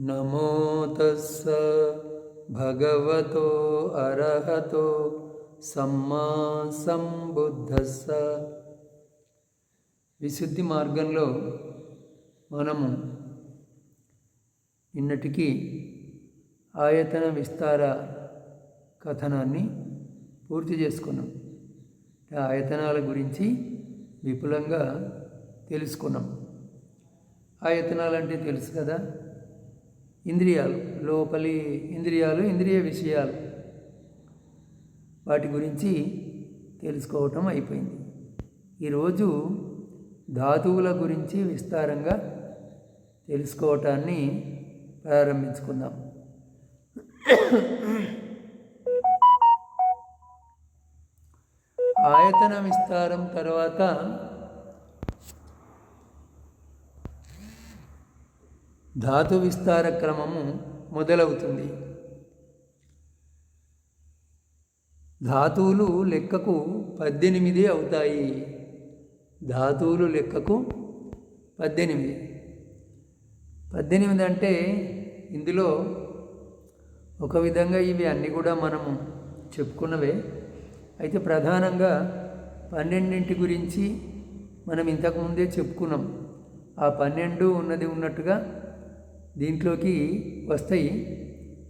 నమో తస్స భగవతో అర్హతో సమ్మా సంబుద్ధస్స. విశుద్ధి మార్గంలో మనము నిన్నటికి ఆయతన విస్తార కథనాన్ని పూర్తి చేసుకున్నాం. ఆయతనాల గురించి విపులంగా తెలుసుకున్నాం. ఆయతనాలంటే తెలుసు కదా? ఇంద్రియాలు లోపలి ఇంద్రియాలు ఇంద్రియ విషయాలు. వాటి గురించి తెలుసుకోవటం అయిపోయింది. ఈరోజు ధాతువుల గురించి విస్తారంగా తెలుసుకోవటాన్ని ప్రారంభించుకుందాం. ఆయతన విస్తారం తర్వాత ధాతు విస్తార క్రమము మొదలవుతుంది. ధాతువులు లెక్కకు పద్దెనిమిది అవుతాయి. ధాతువులు లెక్కకు పద్దెనిమిది. పద్దెనిమిది అంటే ఇందులో ఒక విధంగా ఇవి అన్నీ కూడా మనము చెప్పుకున్నవే. అయితే ప్రధానంగా పన్నెండింటి గురించి మనం ఇంతకుముందే చెప్పుకున్నాం. ఆ పన్నెండు ఉన్నది ఉన్నట్టుగా దీంట్లోకి వస్తాయి.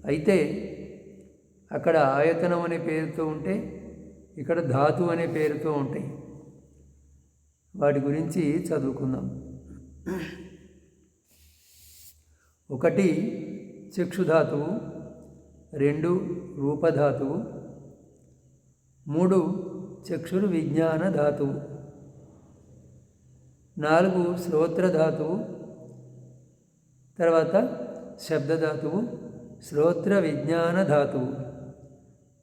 అయితే అక్కడ ఆయతనం అనే పేరుతో ఉంటే ఇక్కడ ధాతు అనే పేరుతో ఉంటాయి. వాటి గురించి చదువుకుందాం. ఒకటి చక్షుధాతువు రెండు రూపధాతువు మూడు చక్షురు విజ్ఞాన ధాతువు నాలుగు శ్రోత్రధాతువు తర్వాత శబ్దధాతువు శ్రోత్ర విజ్ఞాన ధాతువు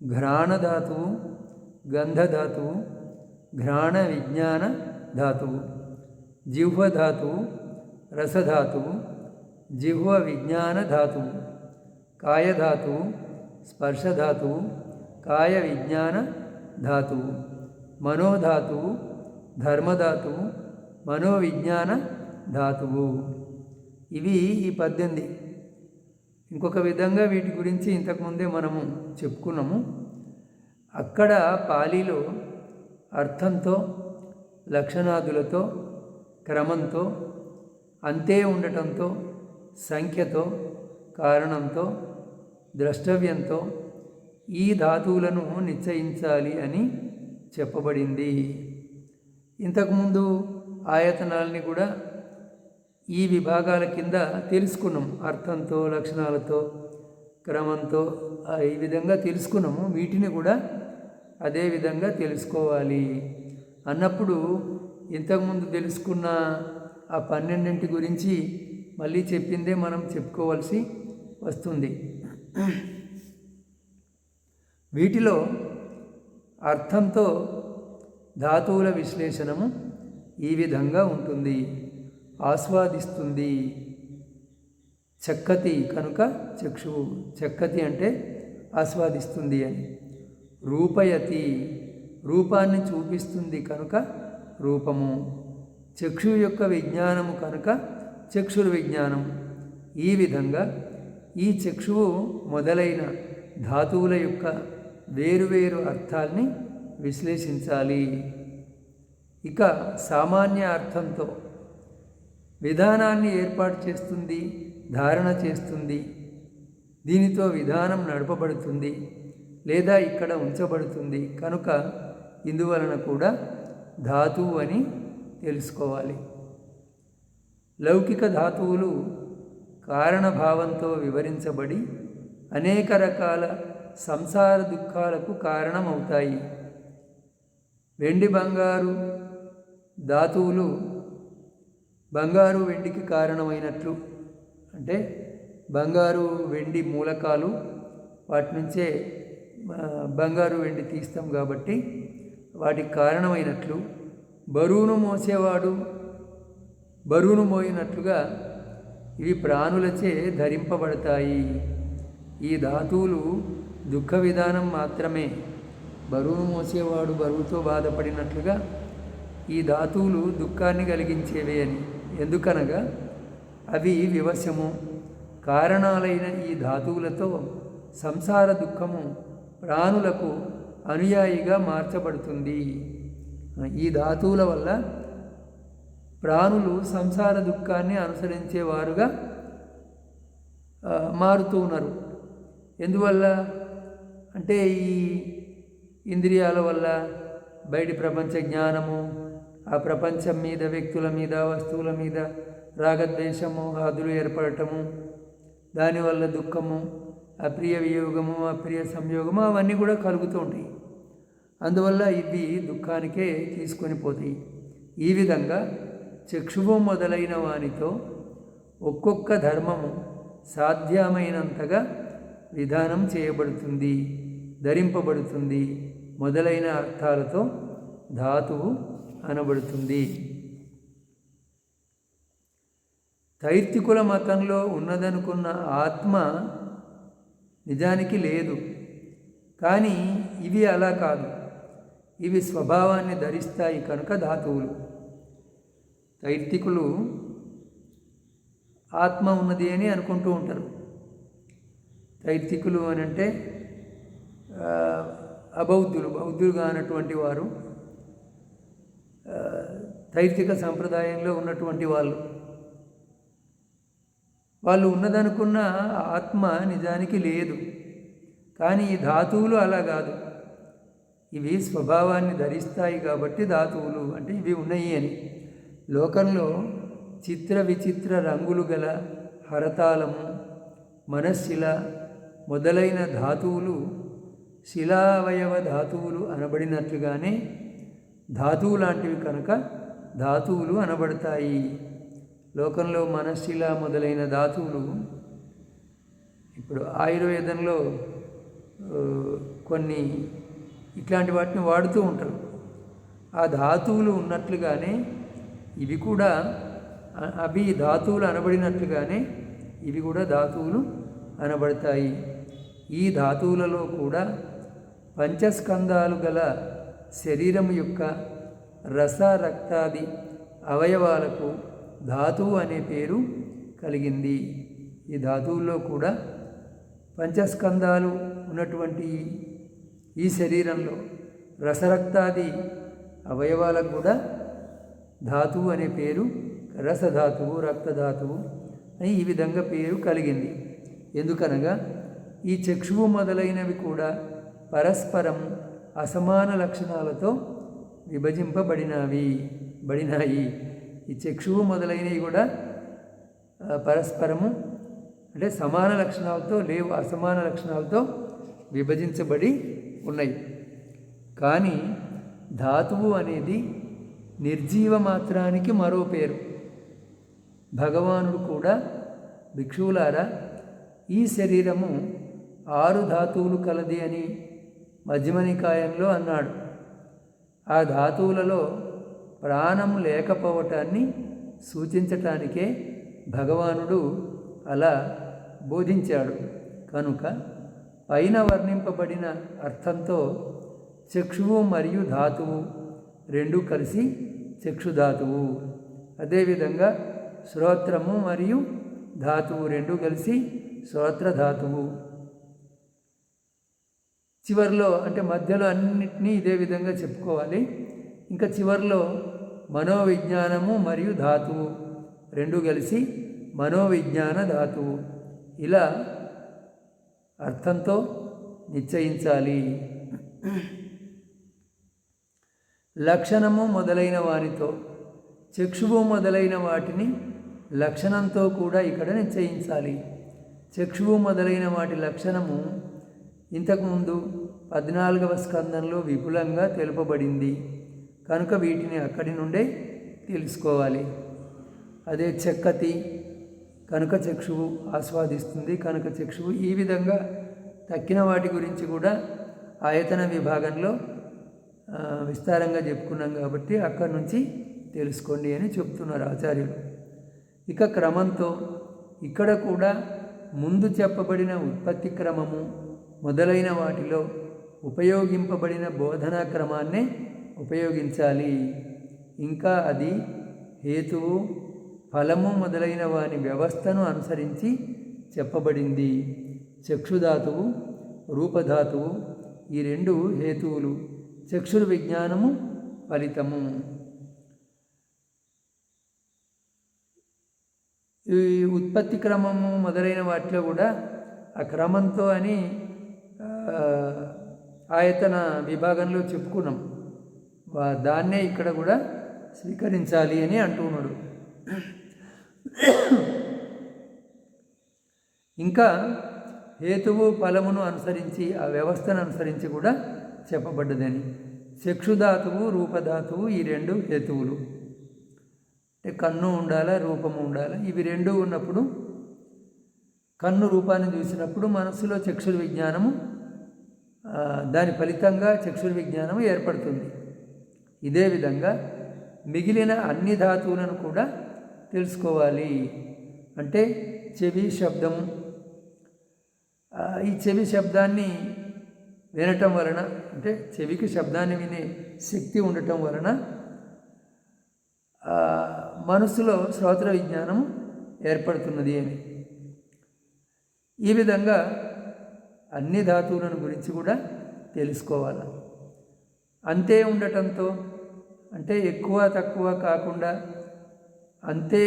ఘ్రాణధాతువు గంధధాతువు ఘ్రాణ విజ్ఞాన ధాతువు జిహ్వధాతువు రసధాతువు జిహ్వ విజ్ఞాన ధాతువు కాయధాతువు స్పర్శధాతువు కాయ విజ్ఞాన ధాతువు మనోధాతువు ధర్మధాతువు మనోవిజ్ఞాన ధాతువు ఇవి ఈ పద్దెనిమిది. ఇంకొక విధంగా వీటి గురించి ఇంతకుముందే మనము చెప్పుకున్నాము. అక్కడ పాలీలో అర్థంతో లక్షణాదులతో క్రమంతో అంతే ఉండటంతో సంఖ్యతో కారణంతో ద్రష్టవ్యంతో ఈ ధాతువులను నిశ్చయించాలి అని చెప్పబడింది. ఇంతకుముందు ఆయతనాల్ని కూడా ఈ విభాగాల కింద తెలుసుకున్నాం. అర్థంతో లక్షణాలతో క్రమంతో ఈ విధంగా తెలుసుకున్నాము. వీటిని కూడా అదే విధంగా తెలుసుకోవాలి. అన్నప్పుడు ఇంతకుముందు తెలుసుకున్న ఆ పన్నెండింటి గురించి మళ్ళీ చెప్పిందే మనం చెప్పుకోవాల్సి వస్తుంది. వీటిలో అర్థంతో ధాతువుల విశ్లేషణము ఈ విధంగా ఉంటుంది. ఆస్వాదిస్తుంది. చక్కతి కనుక చక్షువు చక్కతి అంటే ఆస్వాదిస్తుంది అని. రూపయతి రూపాన్ని చూపిస్తుంది కనుక రూపము. చక్షు యొక్క విజ్ఞానము కనుక చక్షుర విజ్ఞానం. ఈ విధంగా ఈ చక్షువు మొదలైన ధాతువుల యొక్క వేరువేరు అర్థాల్ని విశ్లేషించాలి. ఇక సామాన్య అర్థంతో విధానాన్ని ఏర్పాటు చేస్తుంది ధారణ చేస్తుంది. దీనితో విధానం నడపబడుతుంది లేదా ఇక్కడ ఉంచబడుతుంది. కనుక ఇందువలన కూడా ధాతువు అని తెలుసుకోవాలి. లౌకిక ధాతువులు కారణభావంతో వివరించబడి అనేక రకాల సంసార దుఃఖాలకు కారణమవుతాయి. వెండి బంగారు ధాతువులు బంగారు వెండికి కారణమైనట్లు అంటే బంగారు వెండి మూలకాలు వాటి నుంచే బంగారు వెండి తీస్తాం కాబట్టి వాటికి కారణమైనట్లు బరువును మోసేవాడు బరువును మోయినట్లుగా ఇవి ప్రాణులచే ధరింపబడతాయి. ఈ ధాతువులు దుఃఖ విధానం మాత్రమే. బరువును మోసేవాడు బరువుతో బాధపడినట్లుగా ఈ ధాతువులు దుఃఖాన్ని కలిగించేవే అని. ఎందుకనగా అవి వివశము. కారణాలైన ఈ ధాతువులతో సంసార దుఃఖము ప్రాణులకు అనుయాయిగా మార్చబడుతుంది. ఈ ధాతువుల వల్ల ప్రాణులు సంసార దుఃఖాన్ని అనుసరించేవారుగా మారుతూ ఉన్నారు. ఎందువల్ల? అంటే ఈ ఇంద్రియాల వల్ల బయటి ప్రపంచ జ్ఞానము ఆ ప్రపంచం మీద వ్యక్తుల మీద వస్తువుల మీద రాగద్వేషము హాదులు ఏర్పడటము దానివల్ల దుఃఖము అప్రియ వియోగము అప్రియ సంయోగము అవన్నీ కూడా కలుగుతూ ఉంటాయి. అందువల్ల ఇవి దుఃఖానికే తీసుకొని పోతాయి. ఈ విధంగా చక్షువు మొదలైన వానితో ఒక్కొక్క ధర్మము సాధ్యమైనంతగా విధానం చేయబడుతుంది ధరింపబడుతుంది మొదలైన అర్థాలతో ధాతువు అనబడుతుంది. తైర్తికుల మతంలో ఉన్నదనుకున్న ఆత్మ నిజానికి లేదు. కానీ ఇవి అలా కాదు. ఇవి స్వభావాన్ని ధరిస్తాయి కనుక ధాతువులు. తైర్తికులు ఆత్మ ఉన్నది అని అనుకుంటూ ఉంటారు. తైర్తికులు అని అంటే అబౌద్ధులు బౌద్ధులుగా అన్నటువంటి వారు తైర్తిక సాంప్రదాయంలో ఉన్నటువంటి వాళ్ళు. వాళ్ళు ఉన్నదనుకున్న ఆత్మ నిజానికి లేదు. కానీ ఈ ధాతువులు అలా కాదు. ఇవి స్వభావాన్ని ధరిస్తాయి కాబట్టి ధాతువులు అంటే ఇవి ఉన్నాయి అని. లోకంలో చిత్ర విచిత్ర రంగులు గల హరతాళము మనశిల మొదలైన ధాతువులు శిలావయవ ధాతువులు అనబడినట్లుగానే ధాతువు లాంటివి కనుక ధాతువులు అనబడతాయి. లోకంలో మనశిల మొదలైన ధాతువులు ఇప్పుడు ఆయుర్వేదంలో కొన్ని ఇట్లాంటి వాటిని వాడుతూ ఉంటారు. ఆ ధాతువులు ఉన్నట్లుగానే ఇవి కూడా అవి ధాతువులు అనబడినట్లుగానే ఇవి కూడా ధాతువులు అనబడతాయి. ఈ ధాతువులలో కూడా పంచస్కందాలు గల శరీరం యొక్క రస రక్తాది అవయవాలకు ధాతువు అనే పేరు కలిగింది. ఈ ధాతువుల్లో కూడా పంచస్కందాలు ఉన్నటువంటి ఈ శరీరంలో రసరక్తాది అవయవాలకు కూడా ధాతువు అనే పేరు రసధాతువు రక్తధాతువు అని ఈ విధంగా పేరు కలిగింది. ఎందుకనగా ఈ చక్షువు మొదలైనవి కూడా పరస్పరం అసమాన లక్షణాలతో విభజింపబడినవి బడినాయి. ఈ చక్షువు మొదలైనవి కూడా పరస్పరము అంటే సమాన లక్షణాలతో లేవు అసమాన లక్షణాలతో విభజించబడి ఉన్నాయి. కానీ ధాతువు అనేది నిర్జీవ మాత్రానికి మరో పేరు. భగవానుడు కూడా భిక్షువులారా ఈ శరీరము ఆరు ధాతువులు కలది అని మధ్యమనికాయంలో అన్నాడు. ఆ ధాతువులలో ప్రాణం లేకపోవటాన్ని సూచించటానికే భగవానుడు అలా బోధించాడు. కనుక పైన వర్ణింపబడిన అర్థంతో చక్షువు మరియు ధాతువు రెండు కలిసి చక్షుధాతువు అదేవిధంగా శ్రోత్రము మరియు ధాతువు రెండు కలిసి శ్రోత్రధాతువు చివరిలో అంటే మధ్యలో అన్నిటినీ ఇదే విధంగా చెప్పుకోవాలి. ఇంకా చివరిలో మనోవిజ్ఞానము మరియు ధాతువు రెండు కలిసి మనోవిజ్ఞాన ధాతువు. ఇలా అర్థంతో నిశ్చయించాలి. లక్షణము మొదలైన వానితో చక్షువు మొదలైన వాటిని లక్షణంతో కూడా ఇక్కడ నిశ్చయించాలి. చక్షువు మొదలైన వాటి లక్షణము ఇంతకుముందు పద్నాలుగవ స్కందంలో విపులంగా తెలుపబడింది. కనుక వీటిని అక్కడి నుండే తెలుసుకోవాలి. అదే చెక్కతి కనుక చక్షువు ఆస్వాదిస్తుంది. కనుక చక్షువు ఈ విధంగా తక్కిన వాటి గురించి కూడా ఆయతన విభాగంలో విస్తారంగా చెప్పుకున్నాం కాబట్టి అక్కడి నుంచి తెలుసుకోండి అని చెప్తున్నారు ఆచార్యులు. ఇక క్రమంతో ఇక్కడ కూడా ముందు చెప్పబడిన ఉత్పత్తి క్రమము మొదలైన వాటిలో ఉపయోగింపబడిన బోధనా క్రమాన్నే ఉపయోగించాలి. ఇంకా అది హేతువు ఫలము మొదలైన వాని వ్యవస్థను అనుసరించి చెప్పబడింది. చక్షుధాతువు రూపధాతువు ఈ రెండు హేతువులు చక్షుర్ విజ్ఞానము ఫలితము. ఈ ఉత్పత్తి క్రమము మొదలైన వాటిలో కూడా ఆ క్రమంతో అని ఆయతన విభాగంలో చెప్పుకున్నాం. వా- దాన్నే ఇక్కడ కూడా స్వీకరించాలి అని అంటున్నాడు ఇంకా హేతువు ఫలమును అనుసరించి ఆ వ్యవస్థను అనుసరించి కూడా చెప్పబడ్డదని. చక్షుధాతువు రూపధాతువు ఈ రెండు హేతువులు. అంటే కన్ను ఉండాలా రూపము ఉండాలా? ఇవి రెండు ఉన్నప్పుడు కన్ను రూపాన్ని చూసినప్పుడు మనస్సులో చక్షుర విజ్ఞానము దాని ఫలితంగా చక్షుర విజ్ఞానం ఏర్పడుతుంది. ఇదే విధంగా మిగిలిన అన్ని ధాతువులను కూడా తెలుసుకోవాలి. అంటే చెవి శబ్దం. ఈ చెవి శబ్దాన్ని వినటం వలన అంటే చెవికి శబ్దాన్ని వినే శక్తి ఉండటం వలన మనసులో శ్రోత్ర విజ్ఞానం ఏర్పడుతున్నది అని. ఈ విధంగా అన్ని ధాతువులను గురించి కూడా తెలుసుకోవాలి? అంతే ఉండటంతో అంటే ఎక్కువ తక్కువ కాకుండా అంతే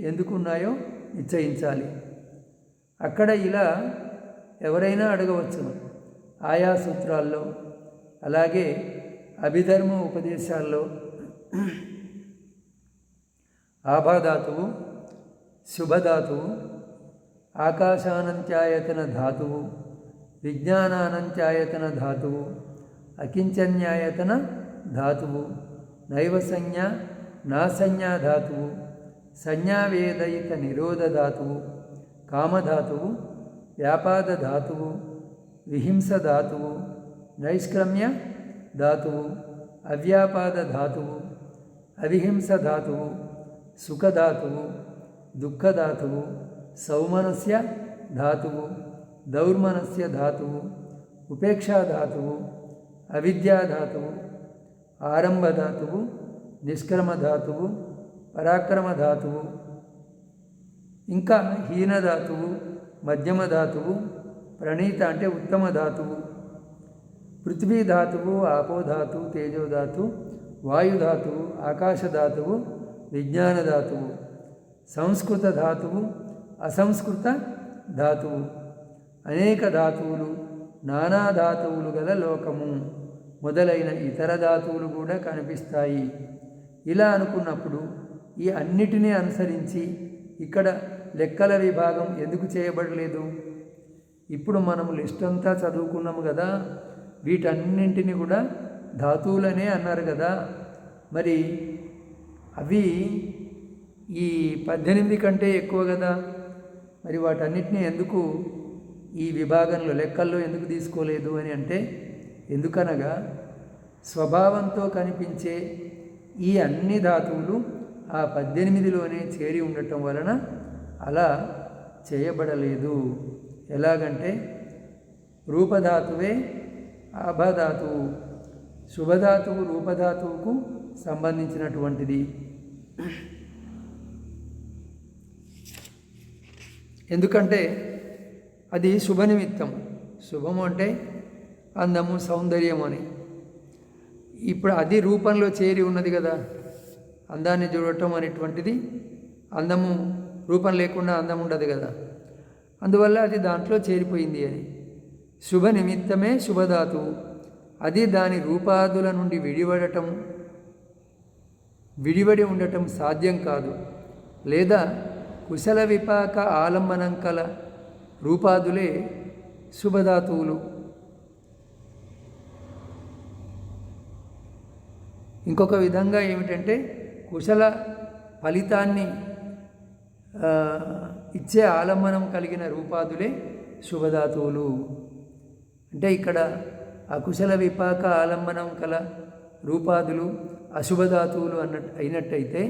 ఎందుకున్నాయో నిశ్చయించాలి. అక్కడ ఇలా ఎవరైనా అడగవచ్చును ఆయా సూత్రాల్లో అలాగే అభిధర్మ ఉపదేశాల్లో. ఆభాధాతువు శుభధాతువు ఆకాశానంత్యాయతన ధాతువు విజ్ఞానానంత్యాయతన ధాతువు అకించన్యాయతన ధాతువు నైవ సంజ్ఞ నా సంజ్ఞా ధాతువు సంజ్ఞావేదయిత నిరోధ ధాతువు కామధాతువు వ్యాపాద ధాతువు విహింస ధాతువు నైష్క్రమ్య ధాతువు అవ్యాపాద ధాతువు అవిహింస ధాతువు సుఖధాతువు దుఃఖధాతువు సౌమనస్య ధాతువు దౌర్మనస్య ధాతువు ఉపేక్షాధాతువు అవిద్యాధాతువు ఆరంభధాతువు నిష్క్రమధాతువు పరాక్రమధాతువు ఇంకా హీనధాతువు మధ్యమ ధాతువు ప్రణీత అంటే ఉత్తమ ధాతువు పృథ్వీ ధాతువు ఆపోధాతు తేజోధాతు వాయుధాతువు ఆకాశధాతువు విజ్ఞానధాతువు సంస్కృత ధాతువు అసంస్కృత ధాతువు. అనేక ధాతువులు నానా ధాతువులు గల లోకము. మొదలైన ఇతర ధాతువులు కూడా కనిపిస్తాయి. ఇలా అనుకున్నప్పుడు ఈ అన్నిటినీ అనుసరించి ఇక్కడ లెక్కల విభాగం ఎందుకు చేయబడలేదు? ఇప్పుడు మనం లిస్ట్ అంతా చదువుకున్నాము కదా వీటన్నింటినీ కూడా ధాతువులనే అన్నారు కదా. మరి అవి ఈ పద్దెనిమిది కంటే ఎక్కువ కదా. మరి వాటన్నిటిని ఎందుకు ఈ విభాగంలో లెక్కల్లో ఎందుకు తీసుకోలేదు అని అంటే ఎందుకనగా స్వభావంతో కనిపించే ఈ అన్ని ధాతువులు ఆ పద్దెనిమిదిలోనే చేరి ఉండటం వలన అలా చేయబడలేదు. ఎలాగంటే రూపధాతువే ఆభాధాతువు శుభధాతువు రూపధాతువుకు సంబంధించినటువంటిది. ఎందుకంటే అది శుభ నిమిత్తం శుభము అంటే అందము సౌందర్యం అని ఇప్పుడు అది రూపంలో చేరి ఉన్నది కదా అందాన్ని చూడటం అనేటువంటిది అందము రూపం లేకుండా అందం ఉండదు కదా. అందువల్ల అది దాంట్లో చేరిపోయింది అని. శుభ నిమిత్తమే శుభధాతువు అది దాని రూపాదుల నుండి విడిపడటం విడివడి ఉండటం సాధ్యం కాదు. లేదా కుశల విపాక ఆలంబనం కల రూపాదులే శుభధాతువులు. ఇంకొక విధంగా ఏమిటంటే కుశల ఫలితాన్ని ఇచ్చే ఆలంబనం కలిగిన రూపాదులే శుభధాతువులు. అంటే ఇక్కడ అకుశల విపాక ఆలంబనం కల రూపాదులు అశుభధాతువులు అన్నట్టు అయినట్టయితే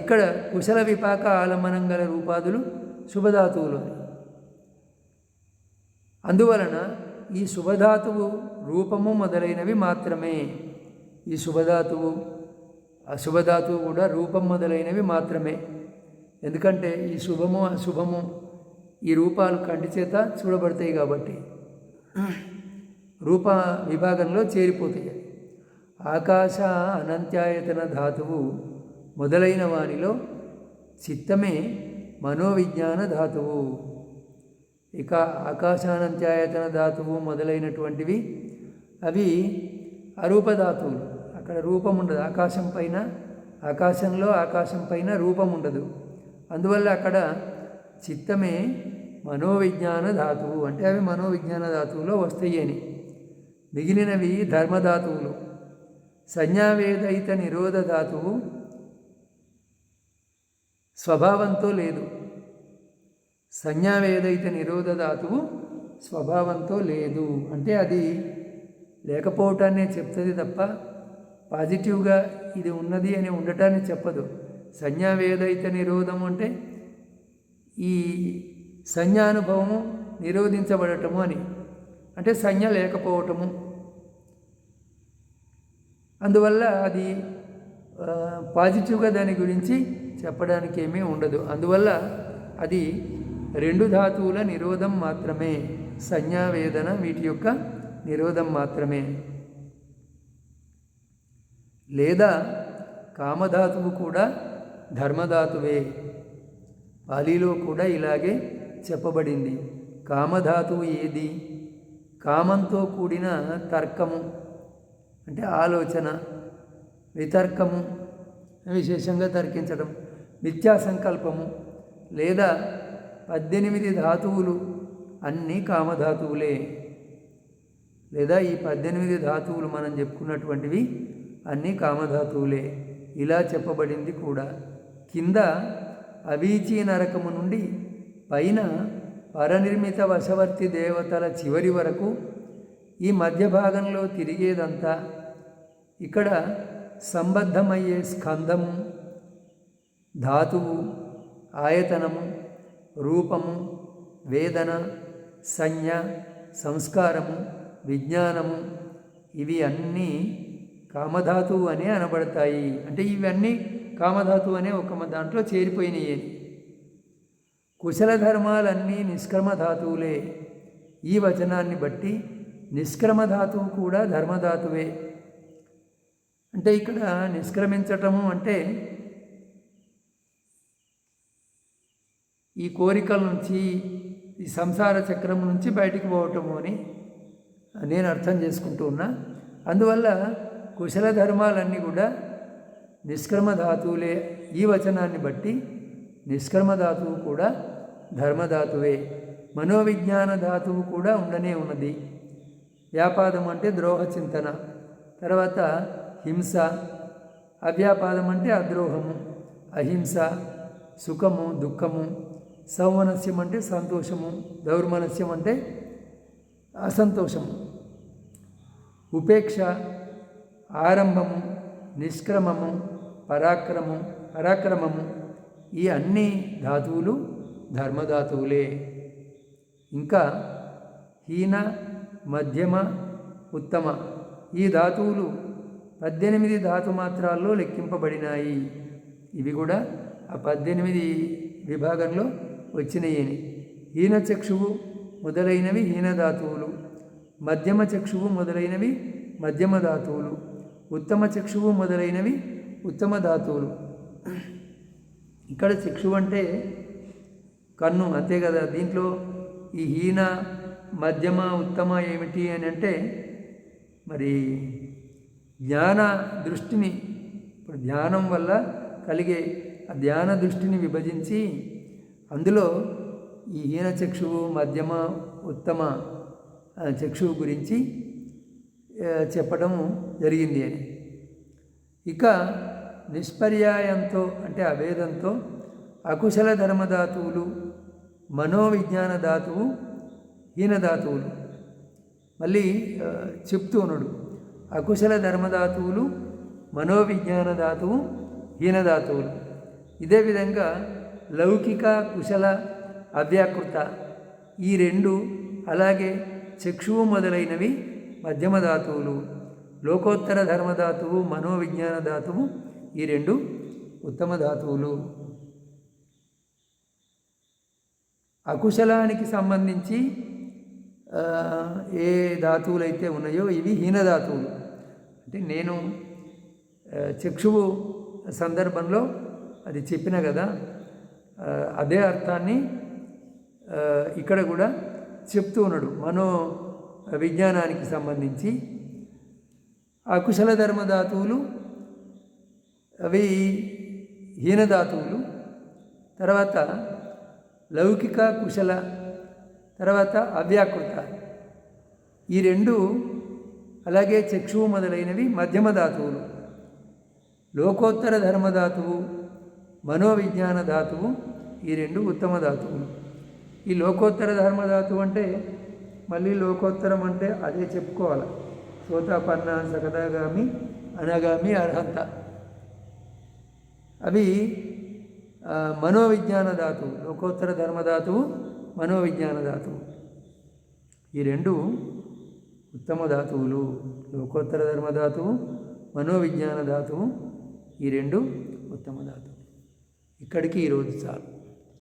ఇక్కడ కుశల విపాక ఆలంబనం గల రూపాదులు శుభధాతువులు అని. అందువలన ఈ శుభధాతువు రూపము మొదలైనవి మాత్రమే. ఈ శుభధాతువు అశుభధాతువు కూడా రూపం మొదలైనవి మాత్రమే. ఎందుకంటే ఈ శుభము అశుభము ఈ రూపాలు కంటి చేత చూడబడతాయి కాబట్టి. రూప విభాగంలో చేరిపోతాయి. ఆకాశ అనంత్యాయతన ధాతువు మొదలైన వానిలో చిత్తమే మనోవిజ్ఞాన ధాతువు. ఇక ఆకాశానంత్యాయతన ధాతువు మొదలైనటువంటివి. అవి అరూపధాతువులు. అక్కడ రూపం ఉండదు ఆకాశం పైన ఆకాశంలో ఆకాశం పైన రూపం ఉండదు అందువల్ల అక్కడ చిత్తమే మనోవిజ్ఞాన ధాతువు. అంటే అవి మనోవిజ్ఞాన ధాతువులో వస్తాయి అని మిగిలినవి ధర్మధాతువులు. సంజ్ఞావేదయిత నిరోధ ధాతువు స్వభావంతో లేదు. సంజ్ఞావేదయిత నిరోధ ధాతువు స్వభావంతో లేదు. అంటే అది లేకపోవటాన్నే చెప్తుంది తప్ప పాజిటివ్గా ఇది ఉన్నది అని ఉండటాన్ని చెప్పదు. సంజ్ఞావేదయిత నిరోధం అంటే ఈ సంజ్ఞానుభవము నిరోధించబడటము అని. అంటే సంజ్ఞ లేకపోవటము. అందువల్ల అది పాజిటివ్గా దాని గురించి చెప్పడానికి ఏమీ ఉండదు. అందువల్ల అది రెండు ధాతువుల నిరోధం మాత్రమే. సంజ్ఞావేదన వీటి యొక్క నిరోధం మాత్రమే. లేదా కామధాతువు కూడా ధర్మధాతువే. పాలీలో కూడా ఇలాగే చెప్పబడింది. కామధాతువు ఏది? కామంతో కూడిన తర్కము అంటే ఆలోచన వితర్కము విశేషంగా తర్కించడం మిథ్యా సంకల్పము లేదా పద్దెనిమిది ధాతువులు అన్నీ కామధాతువులే. లేదా ఈ పద్దెనిమిది ధాతువులు మనం చెప్పుకున్నటువంటివి అన్నీ కామధాతువులే. ఇలా చెప్పబడింది కూడా. కింద అవీచీ నరకము నుండి పైన పరనిర్మిత వశవర్తి దేవతల చివరి వరకు ఈ మధ్య భాగంలో తిరిగేదంతా ఇక్కడ సంబద్ధమయ్యే స్కందము ధాతువు ఆయతనము రూపము వేదన సంజ్ఞ సంస్కారము విజ్ఞానము ఇవి అన్నీ కామధాతువు అనే అనబడతాయి. అంటే ఇవన్నీ కామధాతువు అనే ఒక దాంట్లో చేరిపోయినాయి. కుశల ధర్మాలన్నీ నిష్క్రమ ధాతువులే ఈ వచనాన్ని బట్టి నిష్క్రమ ధాతువు కూడా ధర్మధాతువే. అంటే ఇక్కడ నిష్క్రమించటము అంటే ఈ కోరికల నుంచి ఈ సంసార చక్రం నుంచి బయటికి పోవటము అని నేను అర్థం చేసుకుంటూ ఉన్నా. అందువల్ల కుశల ధర్మాలన్నీ కూడా నిష్క్రమ ధాతువులే. ఈ వచనాన్ని బట్టి నిష్క్రమ ధాతువు కూడా ధర్మధాతువే మనోవిజ్ఞాన ధాతువు కూడా ఉండనే ఉన్నది. వ్యాపాదం అంటే ద్రోహ చింతన తర్వాత హింస అవ్యాపాదం అంటే అద్రోహము అహింస సుఖము దుఃఖము సౌమనస్యం అంటే సంతోషము దౌర్మనస్యం అంటే అసంతోషము. ఉపేక్ష ఆరంభము నిష్క్రమము పరాక్రమం పరాక్రమము ఈ అన్ని ధాతువులు ధర్మధాతువులే. ఇంకా హీన మధ్యమ ఉత్తమ ఈ ధాతువులు పద్దెనిమిది ధాతుమాత్రాల్లో లెక్కింపబడినాయి. ఇవి కూడా ఆ పద్దెనిమిది విభాగంలో వచ్చినయేని. హీన చక్షువు మొదలైనవి హీన ధాతువులు మధ్యమ చక్షువు మొదలైనవి మధ్యమ ధాతువులు ఉత్తమ చక్షువు మొదలైనవి ఉత్తమ ధాతువులు ఇక్కడ చక్షువు అంటే కన్ను అంతే కదా? దీంట్లో ఈ హీన మధ్యమ ఉత్తమ ఏమిటి అని అంటే మరి జ్ఞాన దృష్టిని ఇప్పుడు ధ్యానం వల్ల కలిగే ఆ ధ్యాన దృష్టిని విభజించి అందులో ఈ హీన చక్షువు మధ్యమ ఉత్తమ చక్షువు గురించి చెప్పడం జరిగింది అని. ఇక నిష్పర్యాయంతో అంటే అభేదంతో అకుశల ధర్మధాతువులు మనోవిజ్ఞాన ధాతువు హీనధాతువులు మళ్ళీ చెప్తూ ఉన్నాడు. అకుశల ధర్మధాతువులు మనోవిజ్ఞాన ధాతువు హీనధాతువులు ఇదే విధంగా లౌకిక కుశల అవ్యాకృత. ఈ రెండు అలాగే చక్షువు మొదలైనవి మధ్యమ ధాతువులు. లోకోత్తర ధర్మధాతువు మనోవిజ్ఞాన ధాతువు ఈ రెండు ఉత్తమ ధాతువులు. అకుశలానికి సంబంధించి ఏ ధాతువులైతే ఉన్నాయో ఇవి హీనధాతువులు అంటే నేను చక్షువు సందర్భంలో అది చెప్పిన కదా అదే అర్థాన్ని ఇక్కడ కూడా చెప్తూ ఉన్నాడు. మనో విజ్ఞానానికి సంబంధించి అకుశల ధర్మధాతువులు అవి హీనధాతువులు తర్వాత లౌకిక కుశల తర్వాత అవ్యాకృత. ఈ రెండు అలాగే చక్షువు మొదలైనవి మధ్యమ ధాతువులు లోకోత్తర ధర్మధాతువు మనోవిజ్ఞాన ధాతువు ఈ రెండు ఉత్తమ ధాతువులు. ఈ లోకోత్తర ధర్మధాతువు అంటే మళ్ళీ లోకోత్తరం అంటే అదే చెప్పుకోవాలి. సోతాపన్న సకదాగామి అనగామి అర్హంత. అవి మనోవిజ్ఞాన ధాతువు. లోకోత్తర ధర్మధాతువు మనోవిజ్ఞాన ధాతువు. ఈ రెండు ఉత్తమ ధాతువులు. లోకోత్తర ధర్మధాతువు మనోవిజ్ఞాన ధాతువు. ఈ రెండు ఉత్తమ ధాతువు ఇక్కడికి ఈరోజు చాలు.